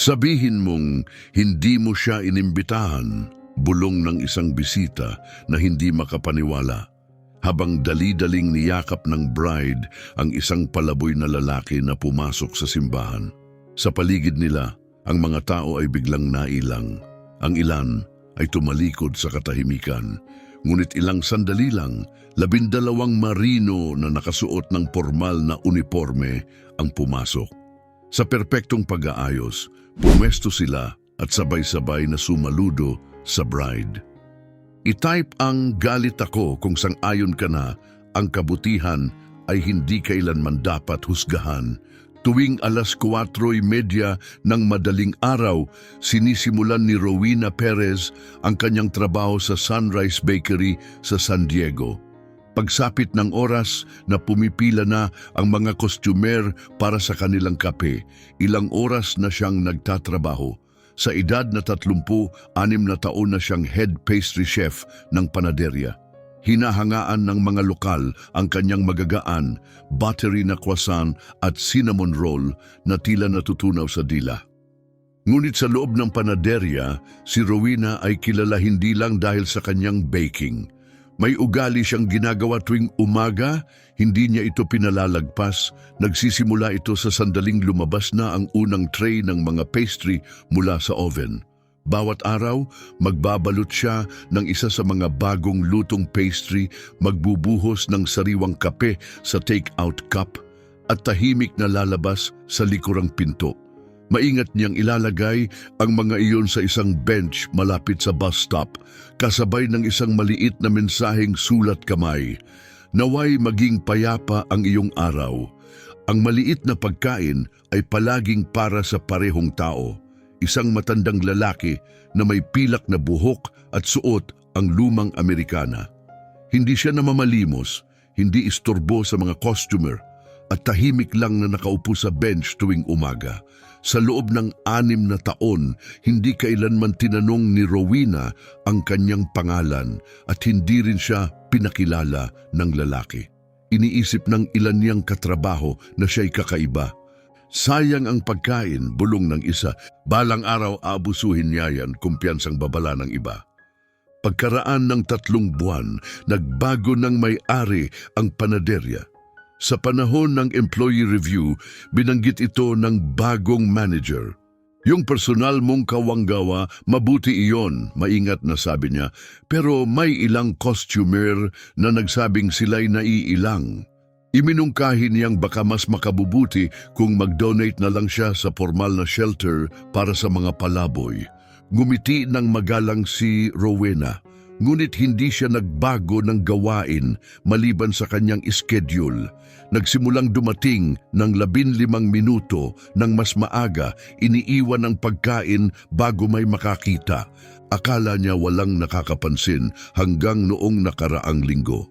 Sabihin mong hindi mo siya inimbitahan, bulong ng isang bisita na hindi makapaniwala. Habang dali-daling niyakap ng bride ang isang palaboy na lalaki na pumasok sa simbahan. Sa paligid nila, ang mga tao ay biglang nailang. Ang ilan ay tumalikod sa katahimikan. Ngunit ilang sandali lang, labindalawang marino na nakasuot ng formal na uniforme ang pumasok. Sa perpektong pag-aayos, pumwesto sila at sabay-sabay na sumaludo sa bride. I-type ang galit ako kung sang-ayon ka na ang kabutihan ay hindi kailanman dapat husgahan. Tuwing alas 4.30 ng madaling araw, sinisimulan ni Rowena Perez ang kanyang trabaho sa Sunrise Bakery sa San Diego. Pagsapit ng oras na pumipila na ang mga kostyumer para sa kanilang kape, ilang oras na siyang nagtatrabaho. Sa edad na 36 na taon na siyang head pastry chef ng panaderya. Hinahangaan ng mga lokal ang kanyang magagaan, buttery na croissant at cinnamon roll na tila natutunaw sa dila. Ngunit sa loob ng panaderya, si Rowena ay kilala hindi lang dahil sa kanyang baking. May ugali siyang ginagawa tuwing umaga, hindi niya ito pinalalagpas. Nagsisimula ito sa sandaling lumabas na ang unang tray ng mga pastry mula sa oven. Bawat araw, magbabalot siya ng isa sa mga bagong lutong pastry, magbubuhos ng sariwang kape sa take-out cup, at tahimik na lalabas sa likurang pinto. Maingat niyang ilalagay ang mga iyon sa isang bench malapit sa bus stop, kasabay ng isang maliit na mensaheng sulat kamay. Naway maging payapa ang iyong araw. Ang maliit na pagkain ay palaging para sa parehong tao. Isang matandang lalaki na may pilak na buhok at suot ang lumang Amerikana. Hindi siya namamalimos, hindi istorbo sa mga customer, at tahimik lang na nakaupo sa bench tuwing umaga. Sa loob ng anim na taon, hindi kailanman tinanong ni Rowena ang kanyang pangalan at hindi rin siya pinakilala ng lalaki. Iniisip ng ilan niyang katrabaho na siya'y kakaiba. Sayang ang pagkain, bulong ng isa. Balang araw aabusuhin niya yan, kumpiyansang babala ng iba. Pagkaraan ng tatlong buwan, nagbago ng may-ari ang panaderya. Sa panahon ng employee review, binanggit ito ng bagong manager. Yung personal mong kawanggawa, mabuti iyon, maingat na sabi niya, pero may ilang costumer na nagsabing sila'y naiilang. Iminungkahi niyang baka mas makabubuti kung mag-donate na lang siya sa formal na shelter para sa mga palaboy. Ngumiti ng magalang si Rowena, ngunit hindi siya nagbago ng gawain maliban sa kanyang schedule. Nagsimulang dumating ng labin limang minuto ng mas maaga, iniiwan ang pagkain bago may makakita. Akala niya walang nakakapansin hanggang noong nakaraang linggo.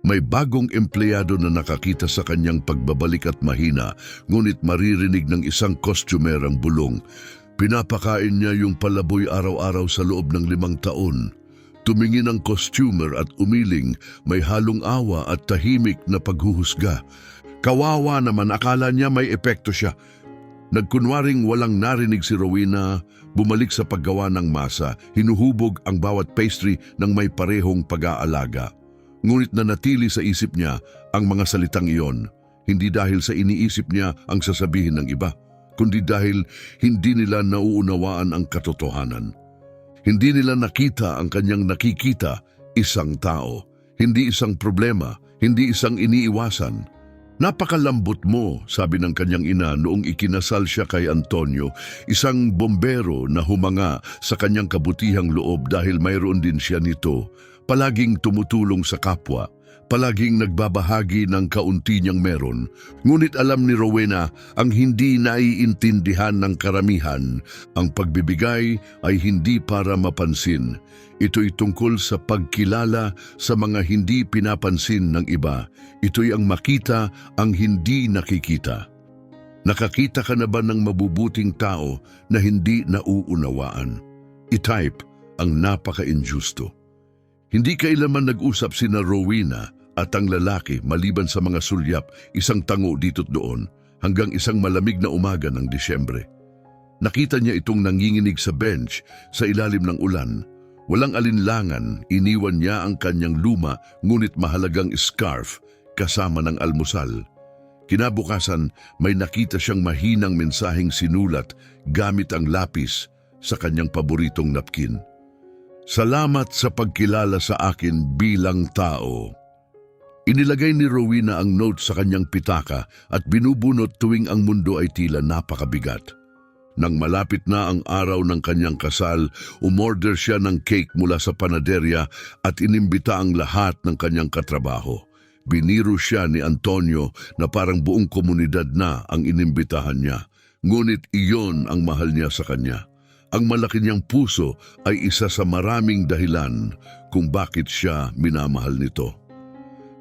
May bagong empleyado na nakakita sa kanyang pagbabalik at mahina, ngunit maririnig ng isang customer ang bulong. Pinapakain niya yung palaboy araw-araw sa loob ng limang taon. Tumingin ang costumer at umiling, may halong awa at tahimik na paghuhusga. Kawawa naman akala niya may epekto siya. Nagkunwaring walang narinig si Rowena, bumalik sa paggawa ng masa, hinuhubog ang bawat pastry ng may parehong pag-aalaga. Ngunit nanatili sa isip niya ang mga salitang iyon, hindi dahil sa iniisip niya ang sasabihin ng iba, kundi dahil hindi nila nauunawaan ang katotohanan. Hindi nila nakita ang kanyang nakikita, isang tao, hindi isang problema, hindi isang iniiwasan. Napakalambot mo, sabi ng kanyang ina noong ikinasal siya kay Antonio, isang bombero na humanga sa kanyang kabutihang loob dahil mayroon din siya nito, palaging tumutulong sa kapwa, palaging nagbabahagi ng kaunti niyang meron. Ngunit alam ni Rowena ang hindi naiintindihan ng karamihan, ang pagbibigay ay hindi para mapansin. Ito'y tungkol sa pagkilala sa mga hindi pinapansin ng iba. Ito'y ang makita ang hindi nakikita. Nakakita ka na ba ng mabubuting tao na hindi nauunawaan? I-type ang napaka-injusto. Hindi kailaman nag-usap sina Rowena at ang lalaki maliban sa mga sulyap, isang tango dito't doon, hanggang isang malamig na umaga ng Disyembre. Nakita niya itong nanginginig sa bench sa ilalim ng ulan. Walang alinlangan, iniwan niya ang kanyang luma ngunit mahalagang scarf kasama ng almusal. Kinabukasan, may nakita siyang mahinang mensaheng sinulat gamit ang lapis sa kanyang paboritong napkin. Salamat sa pagkilala sa akin bilang tao. Inilagay ni Rowena ang note sa kanyang pitaka at binubunot tuwing ang mundo ay tila napakabigat. Nang malapit na ang araw ng kanyang kasal, umorder siya ng cake mula sa panaderya at inimbita ang lahat ng kanyang katrabaho. Biniro siya ni Antonio na parang buong komunidad na ang inimbitahan niya. Ngunit iyon ang mahal niya sa kanya. Ang malaki niyang puso ay isa sa maraming dahilan kung bakit siya minamahal nito.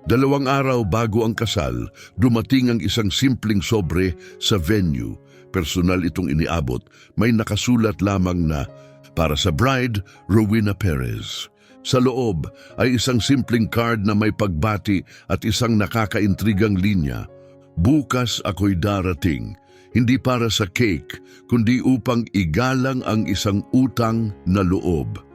Dalawang araw bago ang kasal, dumating ang isang simpleng sobre sa venue. Personal itong iniabot, may nakasulat lamang na para sa bride, Rowena Perez. Sa loob ay isang simpleng card na may pagbati at isang nakakaintrigang linya. Bukas ako'y darating, hindi para sa cake, kundi upang igalang ang isang utang na loob.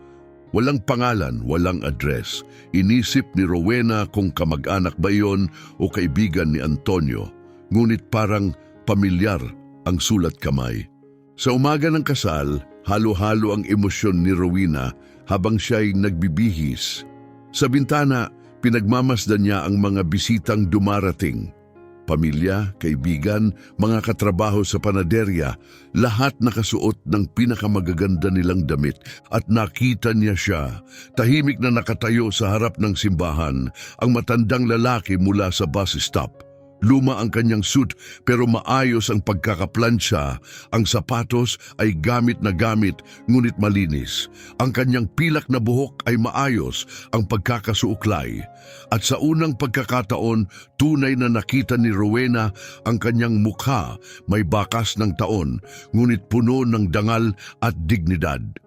Walang pangalan, walang address. Inisip ni Rowena kung kamag-anak ba iyon o kaibigan ni Antonio. Ngunit parang pamilyar ang sulat kamay. Sa umaga ng kasal, halo-halo ang emosyon ni Rowena habang siya'y nagbibihis. Sa bintana, pinagmamasdan niya ang mga bisitang dumarating. Pamilya, kaibigan, mga katrabaho sa panaderya, lahat nakasuot ng pinakamagaganda nilang damit at nakita niya siya, tahimik na nakatayo sa harap ng simbahan, ang matandang lalaki mula sa bus stop. Luma ang kanyang suit pero maayos ang pagkakaplansya. Ang sapatos ay gamit na gamit ngunit malinis. Ang kanyang pilak na buhok ay maayos ang pagkakasuuklay. At sa unang pagkakataon, tunay na nakita ni Rowena ang kanyang mukha may bakas ng taon ngunit puno ng dangal at dignidad.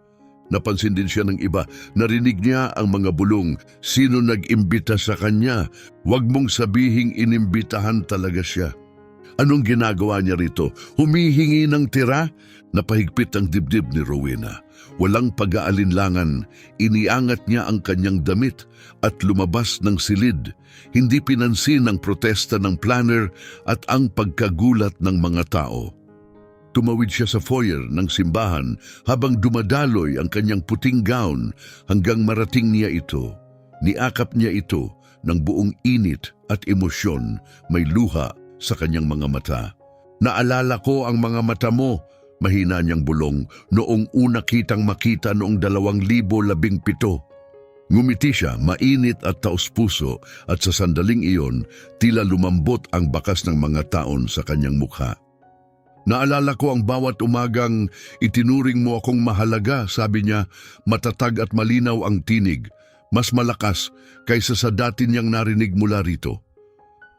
Napansin din siya ng iba. Narinig niya ang mga bulong. Sino nag-imbita sa kanya? Huwag mong sabihing inimbitahan talaga siya. Anong ginagawa niya rito? Humihingi ng tira? Napahigpit ang dibdib ni Rowena. Walang pag-aalinlangan. Iniangat niya ang kanyang damit at lumabas ng silid. Hindi pinansin ang protesta ng planner at ang pagkagulat ng mga tao. Tumawid siya sa foyer ng simbahan habang dumadaloy ang kanyang puting gown hanggang marating niya ito. Niakap niya ito ng buong init at emosyon, may luha sa kanyang mga mata. Naalala ko ang mga mata mo, mahina niyang bulong, noong una kitang makita noong dalawang libo labing pito. Ngumiti siya, mainit at taos-puso at sa sandaling iyon, tila lumambot ang bakas ng mga taon sa kanyang mukha. Naalala ko ang bawat umagang itinuring mo akong mahalaga, sabi niya, matatag at malinaw ang tinig, mas malakas kaysa sa dati niyang narinig mula rito.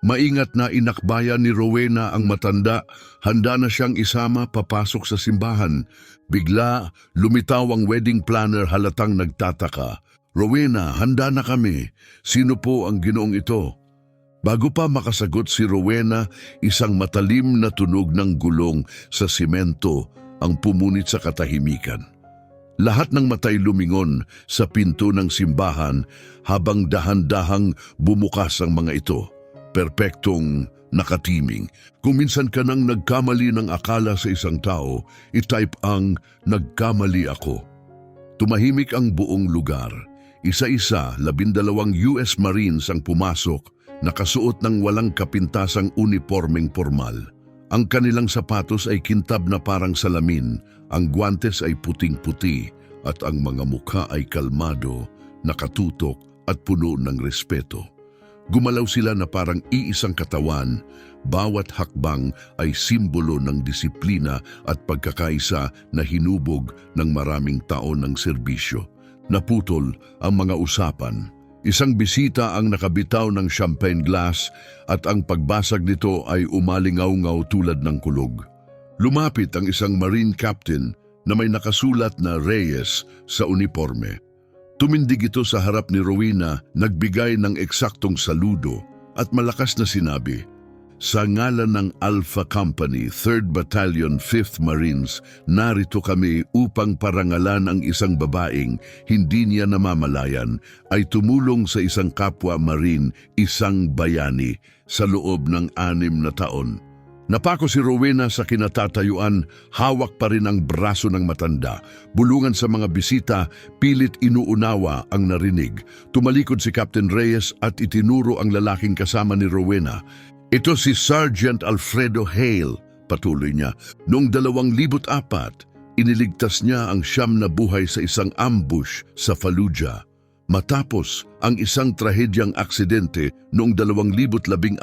Maingat na inakbayan ni Rowena ang matanda, handa na siyang isama papasok sa simbahan. Bigla, lumitaw ang wedding planner halatang nagtataka. Rowena, handa na kami. Sino po ang ginoong ito? Bago pa makasagot si Rowena, isang matalim na tunog ng gulong sa simento ang pumunit sa katahimikan. Lahat ng matay lumingon sa pinto ng simbahan habang dahan-dahang bumukas ang mga ito. Perpektong nakatiming. Kung minsan ka nang nagkamali ng akala sa isang tao, itype ang nagkamali ako. Tumahimik ang buong lugar. Isa-isa, labindalawang US Marines ang pumasok, nakasuot ng walang kapintasang uniformeng formal. Ang kanilang sapatos ay kintab na parang salamin, ang guantes ay puting-puti, at ang mga mukha ay kalmado, nakatutok at puno ng respeto. Gumalaw sila na parang iisang katawan, bawat hakbang ay simbolo ng disiplina at pagkakaisa na hinubog ng maraming taon ng serbisyo. Naputol ang mga usapan. Isang bisita ang nakabitaw ng champagne glass at ang pagbasag nito ay umalingaw-ngaw tulad ng kulog. Lumapit ang isang marine captain na may nakasulat na Reyes sa uniforme. Tumindig ito sa harap ni Rowena, nagbigay ng eksaktong saludo at malakas na sinabi, Sa ngalan ng Alpha Company, 3rd Battalion, 5th Marines, narito kami upang parangalan ang isang babaeng hindi niya namamalayan ay tumulong sa isang kapwa Marine, isang bayani, sa loob ng anim na taon. Napako si Rowena sa kinatatayuan, hawak pa rin ang braso ng matanda. Bulungan sa mga bisita, pilit inuunawa ang narinig. Tumalikod si Captain Reyes at itinuro ang lalaking kasama ni Rowena. Ito si Sergeant Alfredo Hale, patuloy niya. Noong 2004, iniligtas niya ang siyam na buhay sa isang ambush sa Fallujah. Matapos ang isang trahedyang aksidente noong 2016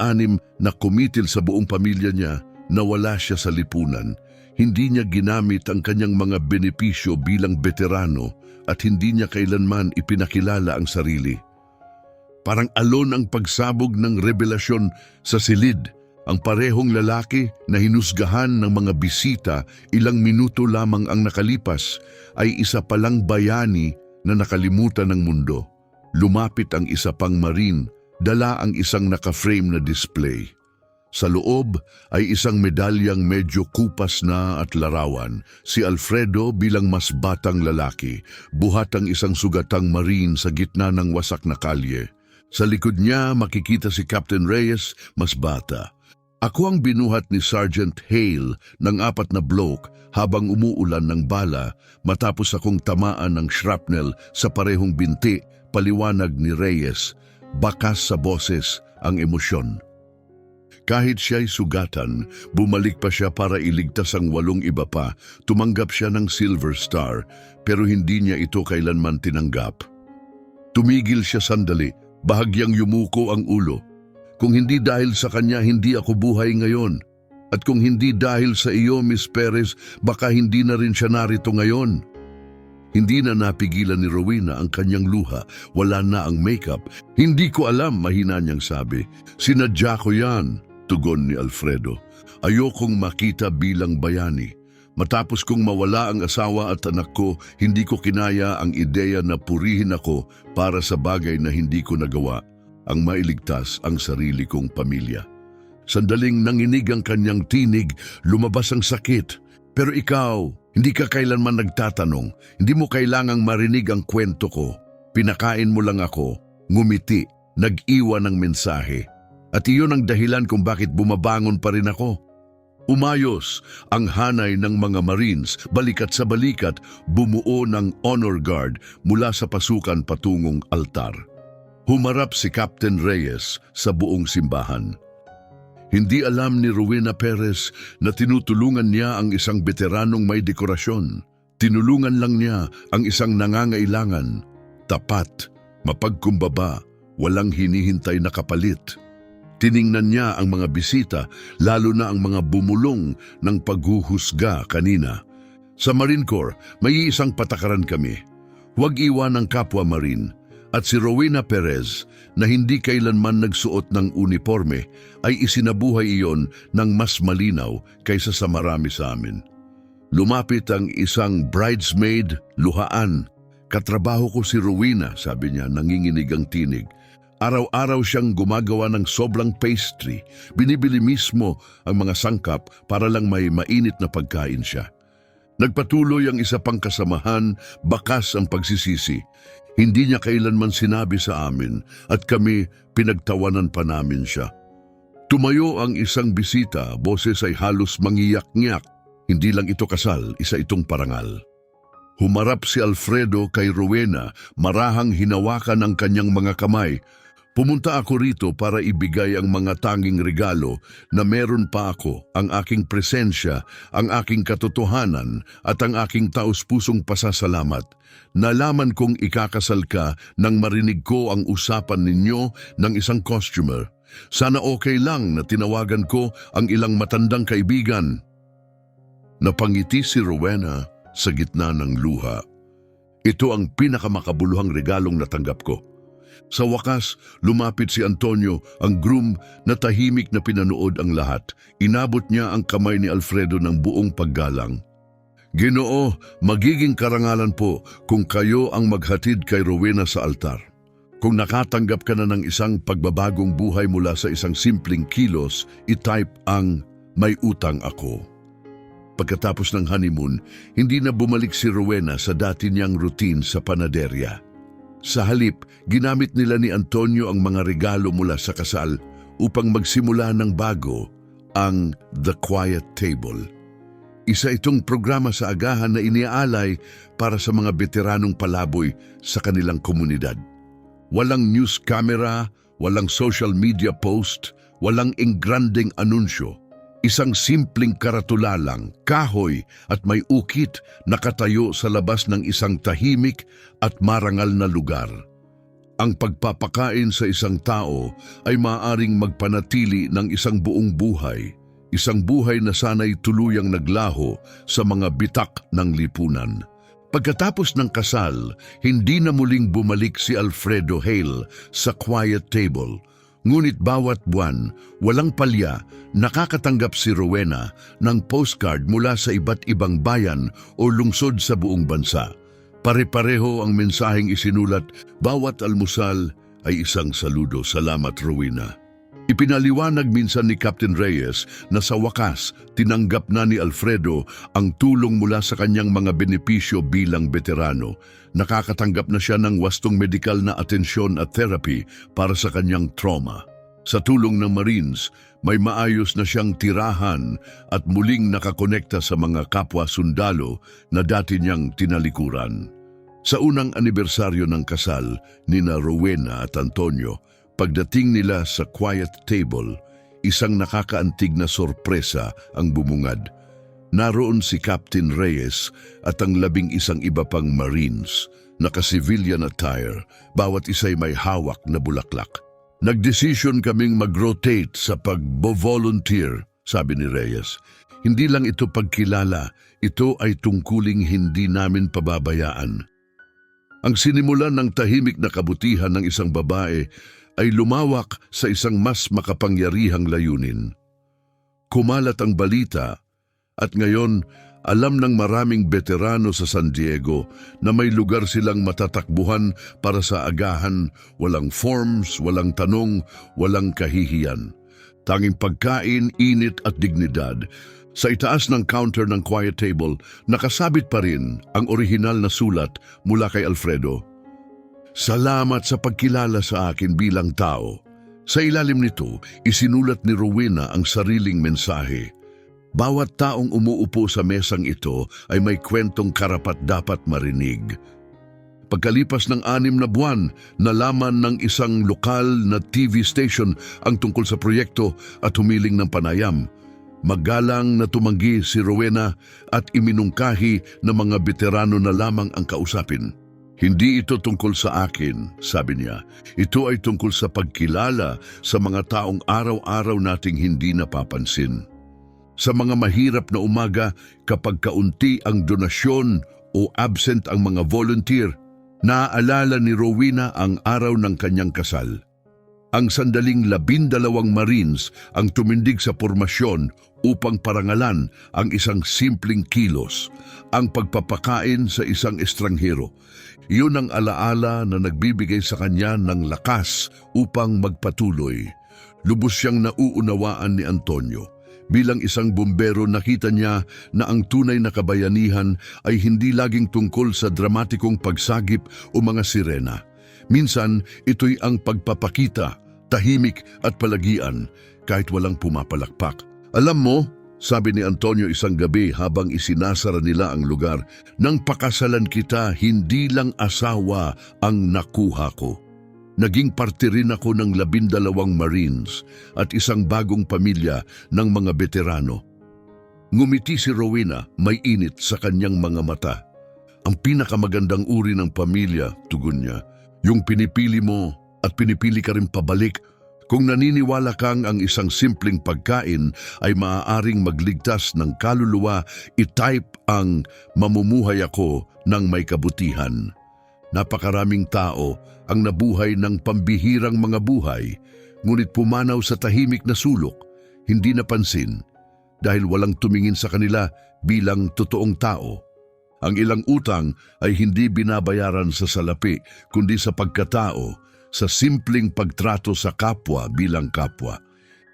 na kumitil sa buong pamilya niya, nawala siya sa lipunan. Hindi niya ginamit ang kanyang mga benepisyo bilang veterano at hindi niya kailanman ipinakilala ang sarili. Parang alon ang pagsabog ng revelasyon sa silid. Ang parehong lalaki na hinusgahan ng mga bisita ilang minuto lamang ang nakalipas ay isa palang bayani na nakalimutan ng mundo. Lumapit ang isa pang marine, dala ang isang naka-frame na display. Sa loob ay isang medalyang medyo kupas na at larawan. Si Alfredo bilang mas batang lalaki, buhat ang isang sugatang marine sa gitna ng wasak na kalye. Sa likod niya makikita si Captain Reyes, mas bata. Ako ang binuhat ni Sergeant Hale ng apat na bloke habang umuulan ng bala matapos akong tamaan ng shrapnel sa parehong binti, paliwanag ni Reyes, bakas sa boses ang emosyon. Kahit siya'y sugatan, bumalik pa siya para iligtas ang walong iba pa. Tumanggap siya ng Silver Star, pero hindi niya ito kailanman tinanggap. Tumigil siya sandali, bahagyang yumuko ang ulo. Kung hindi dahil sa kanya, hindi ako buhay ngayon. At kung hindi dahil sa iyo, Miss Perez, baka hindi na rin siya narito ngayon. Hindi na napigilan ni Rowena ang kanyang luha, wala na ang makeup. Hindi ko alam, mahina niyang sabi. Sinadya ko yan, tugon ni Alfredo. Ayokong makita bilang bayani. Matapos kong mawala ang asawa at anak ko, hindi ko kinaya ang ideya na purihin ako para sa bagay na hindi ko nagawa, ang mailigtas ang sarili kong pamilya. Sandaling nanginig ang kanyang tinig, lumabas ang sakit. Pero ikaw, hindi ka kailanman nagtatanong, hindi mo kailangang marinig ang kwento ko. Pinakain mo lang ako, ngumiti, nag-iwan ng mensahe. At iyon ang dahilan kung bakit bumabangon pa rin ako. Umayos ang hanay ng mga Marines, balikat sa balikat, bumuo ng honor guard mula sa pasukan patungong altar. Humarap si Captain Reyes sa buong simbahan. Hindi alam ni Rowena Perez na tinutulungan niya ang isang veteranong may dekorasyon. Tinulungan lang niya ang isang nangangailangan. Tapat, mapagkumbaba, walang hinihintay na kapalit. Tiningnan niya ang mga bisita, lalo na ang mga bumulong ng paghuhusga kanina. Sa Marine Corps, may isang patakaran kami. Huwag iwan ang kapwa Marine. At si Rowena Perez, na hindi kailanman nagsuot ng uniforme, ay isinabuhay iyon ng mas malinaw kaysa sa marami sa amin. Lumapit ang isang bridesmaid, luhaan. Katrabaho ko si Rowena, sabi niya, nanginginig ang tinig. Araw-araw siyang gumagawa ng sobrang pastry. Binibili mismo ang mga sangkap para lang may mainit na pagkain siya. Nagpatuloy ang isa pang kasamahan, bakas ang pagsisisi. Hindi niya kailanman sinabi sa amin at kami pinagtawanan pa namin siya. Tumayo ang isang bisita, boses ay halos mangiyak-ngiyak. Hindi lang ito kasal, isa itong parangal. Humarap si Alfredo kay Rowena, marahang hinawakan ang kanyang mga kamay. Pumunta ako rito para ibigay ang mga tanging regalo na meron pa ako, ang aking presensya, ang aking katotohanan at ang aking taus-pusong pasasalamat. Nalaman kong ikakasal ka nang marinig ko ang usapan ninyo ng isang costumer. Sana okay lang na tinawagan ko ang ilang matandang kaibigan. Napangiti si Rowena sa gitna ng luha. Ito ang pinakamakabuluhang regalong natanggap ko. Sa wakas, lumapit si Antonio, ang groom na tahimik na pinanood ang lahat. Inabot niya ang kamay ni Alfredo ng buong paggalang. Ginoo, magiging karangalan po kung kayo ang maghatid kay Rowena sa altar. Kung nakatanggap ka na ng isang pagbabagong buhay mula sa isang simpleng kilos, itype ang may utang ako. Pagkatapos ng honeymoon, hindi na bumalik si Rowena sa dati niyang routine sa panaderya. Sa halip, ginamit nila ni Antonio ang mga regalo mula sa kasal upang magsimula ng bago, ang The Quiet Table. Isa itong programa sa agahan na iniaalay para sa mga veteranong palaboy sa kanilang komunidad. Walang news camera, walang social media post, walang engranding anunsyo. Isang simpleng karatula kahoy at may ukit nakatayo sa labas ng isang tahimik at marangal na lugar. Ang pagpapakain sa isang tao ay maaring magpanatili ng isang buong buhay, isang buhay na sana'y tuluyang naglaho sa mga bitak ng lipunan. Pagkatapos ng kasal, hindi na muling bumalik si Alfredo Hale sa quiet table. Ngunit bawat buwan, walang palya, nakakatanggap si Rowena ng postcard mula sa iba't ibang bayan o lungsod sa buong bansa. Pare-pareho ang mensaheng isinulat, bawat almusal ay isang saludo. Salamat, Rowena. Ipinaliwanag minsan ni Captain Reyes na sa wakas tinanggap na ni Alfredo ang tulong mula sa kanyang mga benepisyo bilang veterano. Nakakatanggap na siya ng wastong medikal na atensyon at therapy para sa kanyang trauma. Sa tulong ng Marines, may maayos na siyang tirahan at muling nakakonekta sa mga kapwa sundalo na dati niyang tinalikuran. Sa unang anibersaryo ng kasal ni na Rowena at Antonio, Pagdating nila sa quiet table, isang nakakaantig na sorpresa ang bumungad. Naroon si Captain Reyes at ang labing isang iba pang Marines, naka-civilian attire, bawat isa'y may hawak na bulaklak. Nagdesisyon kaming mag-rotate sa pag-volunteer, sabi ni Reyes. Hindi lang ito pagkilala, ito ay tungkuling hindi namin pababayaan. Ang sinimulan ng tahimik na kabutihan ng isang babae ay lumawak sa isang mas makapangyarihang layunin. Kumalat ang balita at ngayon alam ng maraming veterano sa San Diego na may lugar silang matatakbuhan para sa agahan, walang forms, walang tanong, walang kahihiyan. Tanging pagkain, init at dignidad. Sa itaas ng counter ng quiet table, nakasabit pa rin ang orihinal na sulat mula kay Alfredo. Salamat sa pagkilala sa akin bilang tao. Sa ilalim nito, isinulat ni Rowena ang sariling mensahe. Bawat taong umuupo sa mesang ito ay may kwentong karapat dapat marinig. Pagkalipas ng anim na buwan, nalaman ng isang lokal na TV station ang tungkol sa proyekto at humiling ng panayam. Magalang na tumanggi si Rowena at iminungkahi na mga veterano na lamang ang kausapin. Hindi ito tungkol sa akin, sabi niya. Ito ay tungkol sa pagkilala sa mga taong araw-araw nating hindi napapansin. Sa mga mahirap na umaga, kapag kaunti ang donasyon o absent ang mga volunteer, naaalala ni Rowena ang araw ng kanyang kasal. Ang sandaling labindalawang Marines ang tumindig sa pormasyon upang parangalan ang isang simpleng kilos, ang pagpapakain sa isang estranghero. Iyon ang alaala na nagbibigay sa kanya ng lakas upang magpatuloy. Lubos siyang nauunawaan ni Antonio. Bilang isang bumbero nakita niya na ang tunay na kabayanihan ay hindi laging tungkol sa dramatikong pagsagip o mga sirena. Minsan, ito'y ang pagpapakita, tahimik at palagian kahit walang pumapalakpak. Alam mo, sabi ni Antonio isang gabi habang isinasara nila ang lugar, nang pakasalan kita, hindi lang asawa ang nakuha ko. Naging parte rin ako ng labindalawang Marines at isang bagong pamilya ng mga veterano. Ngumiti si Rowena, may init sa kanyang mga mata. Ang pinakamagandang uri ng pamilya, tugon niya, yung pinipili mo at pinipili ka rin pabalik kung naniniwala kang ang isang simpleng pagkain ay maaaring magligtas ng kaluluwa, itype ang mamumuhay ako ng may kabutihan. Napakaraming tao ang nabuhay ng pambihirang mga buhay, ngunit pumanaw sa tahimik na sulok, hindi napansin, dahil walang tumingin sa kanila bilang totoong tao. Ang ilang utang ay hindi binabayaran sa salapi, kundi sa pagkatao, sa simpleng pagtrato sa kapwa bilang kapwa.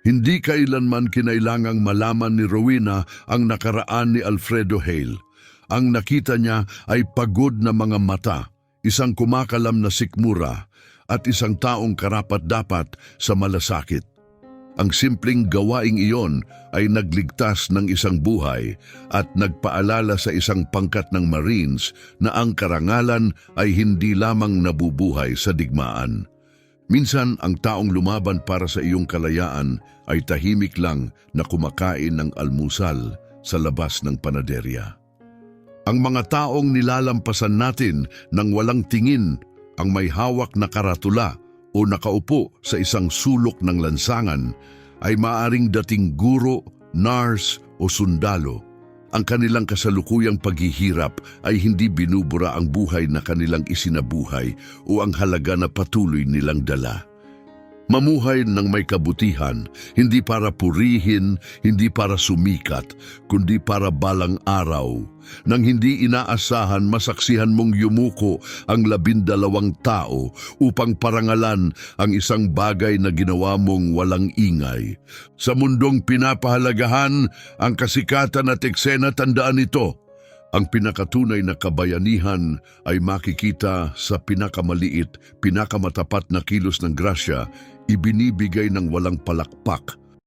Hindi kailanman kinailangang malaman ni Rowena ang nakaraan ni Alfredo Hale. Ang nakita niya ay pagod na mga mata, isang kumakalam na sikmura, at isang taong karapat-dapat sa malasakit. Ang simpleng gawaing iyon ay nagligtas ng isang buhay at nagpaalala sa isang pangkat ng Marines na ang karangalan ay hindi lamang nabubuhay sa digmaan. Minsan ang taong lumaban para sa iyong kalayaan ay tahimik lang na kumakain ng almusal sa labas ng panaderya. Ang mga taong nilalampasan natin nang walang tingin ang may hawak na karatula o nakaupo sa isang sulok ng lansangan ay maaring dating guro, nurse o sundalo. Ang kanilang kasalukuyang paghihirap ay hindi binubura ang buhay na kanilang isinabuhay o ang halaga na patuloy nilang dala. Mamuhay ng may kabutihan, hindi para purihin, hindi para sumikat, kundi para balang araw. Nang hindi inaasahan, masaksihan mong yumuko ang labindalawang tao upang parangalan ang isang bagay na ginawa mong walang ingay. Sa mundong pinapahalagahan, ang kasikatan at eksena tandaan ito. Ang pinakatunay na kabayanihan ay makikita sa pinakamaliit, pinakamatapat na kilos ng grasya, ibinibigay ng walang palakpak